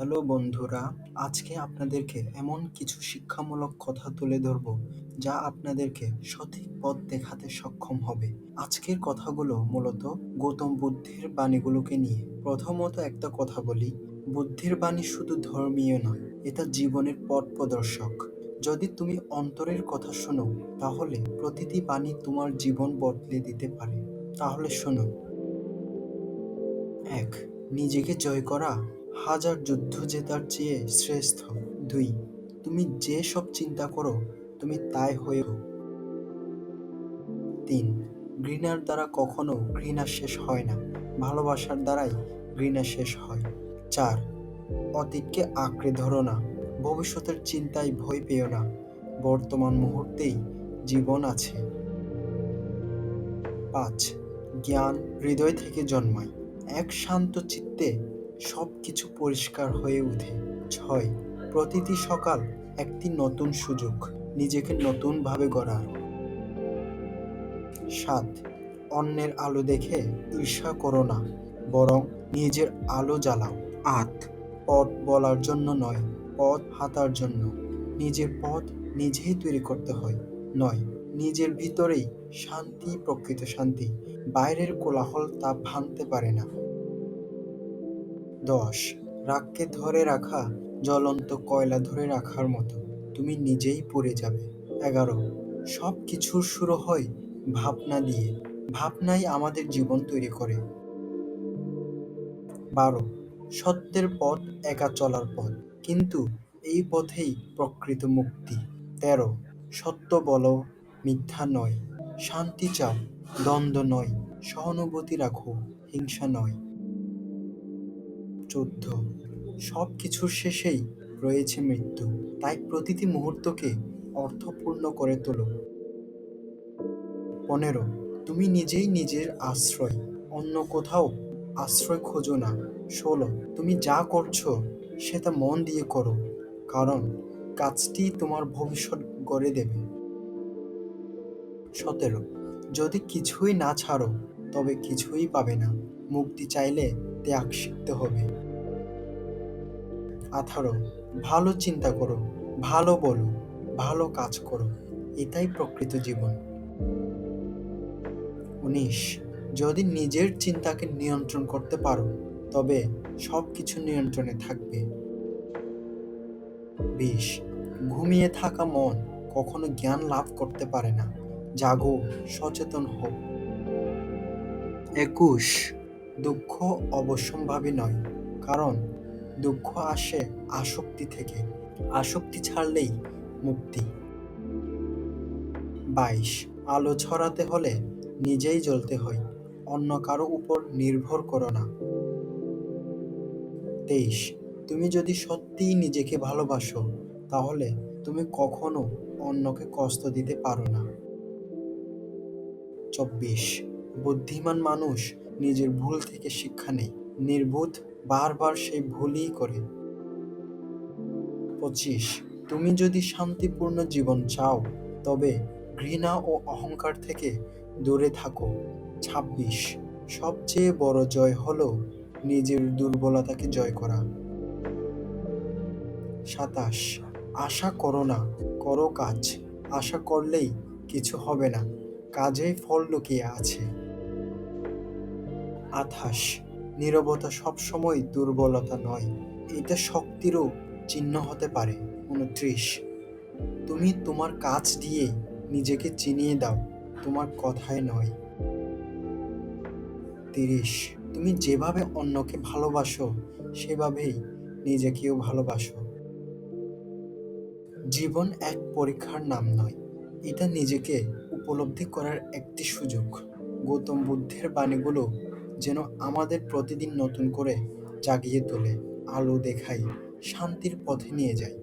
Hello বন্ধুরা, আজকে আপনাদেরকে এমন কিছু শিক্ষামূলক কথা তুলে ধরব যা আপনাদেরকে সঠিক পথ দেখাতে সক্ষম হবে। আজকের কথাগুলো মূলত গৌতম বুদ্ধের বাণীগুলোকে নিয়ে। প্রথমত একটা কথা বলি, বুদ্ধির বাণী শুধু ধর্মীয় নয়, এটা জীবনের পথ প্রদর্শক। যদি তুমি অন্তরের কথা শোনো, তাহলে প্রতিটি বাণী তোমার জীবন বদলে দিতে পারে। তাহলে শোনো এক, নিজেকে জয় করা হাজার যুদ্ধ জেতার চেয়ে শ্রেষ্ঠ। দুই, তুমি যে সব চিন্তা করো, তুমি তাই হয়েও তিন, ঘৃণার দ্বারা কখনো ঘৃণা শেষ হয় না, ভালোবাসার দ্বারাই ঘৃণা শেষ হয়। চার, অতীতকে আঁকড়ে ধরো না, ভবিষ্যতের চিন্তায় ভয় পেও না, বর্তমান মুহূর্তেই জীবন আছে। পাঁচ, জ্ঞান হৃদয় থেকে জন্মায়, এক শান্ত চিত্তে সব কিছু পরিষ্কার হয়ে ওঠে ছয়। প্রতিটি সকাল একটি নতুন সুযোগ, নিজেকে নতুনভাবে গড়ার। সাত। অন্যের আলো দেখে ঈর্ষা করো না, বরং নিজের আলো জ্বালাও। আট। পথ বলার জন্য নয়, পথ হাতার জন্য। নিজের পথ নিজেই তৈরি করতে হয়। নয়। নিজের ভিতরেই শান্তি, প্রকৃত শান্তি। বাইরের কোলাহল তা ভাঙতে পারে না। দশ। রাগকে ধরে রাখা, জ্বলন্ত কয়লা ধরে রাখার মতো। তুমি নিজেই পড়ে যাবে। এগারো। সব কিছুর শুরু হয় ভাবনা দিয়ে। ভাবনাই আমাদের জীবন তৈরি করে। বারো। সত্যের পথ একা চলার পথ। কিন্তু এই পথেই প্রকৃত মুক্তি। তেরো। সত্য বলো, মিথ্যা নয়। শান্তি চাও, দ্বন্দ্ব নয়। সহানুভূতি রাখো, হিংসা নয়। চোদ্দ। সব কিছুর শেষেই রয়েছে মৃত্যু। তাই প্রতিটি মুহূর্তকে অর্থপূর্ণ করে তোলো। পনেরো। তুমি নিজেই নিজের আশ্রয়। অন্য কোথাও আশ্রয় খোঁজো না। ষোলো। তুমি যা করছ, সেটা মন দিয়ে করো। কারণ কাজটি তোমার ভবিষ্যৎ গড়ে দেবে। সতেরো। যদি কিছুই না ছাড়ো, তবে কিছুই পাবে না। মুক্তি চাইলে ত্যাগ শিখতে হবে। আঠারো। ভালো চিন্তা করো, ভালো বলো, ভালো কাজ করো, এটাই প্রকৃত জীবন। উনিশ। যদি নিজের চিন্তাকে নিয়ন্ত্রণ করতে পারো, তবে সব কিছু নিয়ন্ত্রণে থাকবে। বিশ। ঘুমিয়ে থাকা মন কখনো জ্ঞান লাভ করতে পারে না। জাগো, সচেতন হোক একুশ। দুঃখ অবশ্যম্ভাবী নয়, কারণ দুঃখ আসে আসক্তি থেকে। আসক্তি ছাড়লেই মুক্তি। বাইশ, আলো ছড়াতে হলে নিজেই জ্বলতে হয়, অন্য কারও উপর নির্ভর করো না। তেইশ, তুমি যদি সত্যিই নিজেকে ভালোবাসো, তাহলে তুমি কখনো অন্যকে কষ্ট দিতে পারো না। চব্বিশ, বুদ্ধিমান মানুষ নিজের ভুল থেকে শিক্ষা নেয় নির্বোধ বারবার সেই ভুলই করে। পঁচিশ, তুমি যদি শান্তিপূর্ণ জীবন চাও, তবে ঘৃণা ও অহংকার থেকে দূরে থাকো। ছাব্বিশ, সবচেয়ে বড় জয় হলো নিজের দুর্বলতাকে জয় করা। সাতাশ, আশা করো না, করো কাজ। আশা করলেই কিছু হবে না কাজেই ফল লুকিয়ে আছে। আঠাশ নীরবতা সবসময় দুর্বলতা নয়। এটা শক্তিরও চিহ্ন হতে পারে, উনত্রিশ। তুমি তোমার কাজ দিয়ে নিজেকে চিনিয়ে দাও, তোমার কথায় নয়। তিরিশ। তুমি যেভাবে অন্যকে ভালোবাসো, সেভাবেই নিজেকেও ভালোবাসো। জীবন এক পরীক্ষার নাম নয়, এটা নিজেকে উপলব্ধি করার একটি সুযোগ। গৌতম বুদ্ধের বাণীগুলো যেন আমাদের প্রতিদিন নতুন করে জাগিয়ে তোলে আলো দেখাই শান্তির পথে নিয়ে যায়।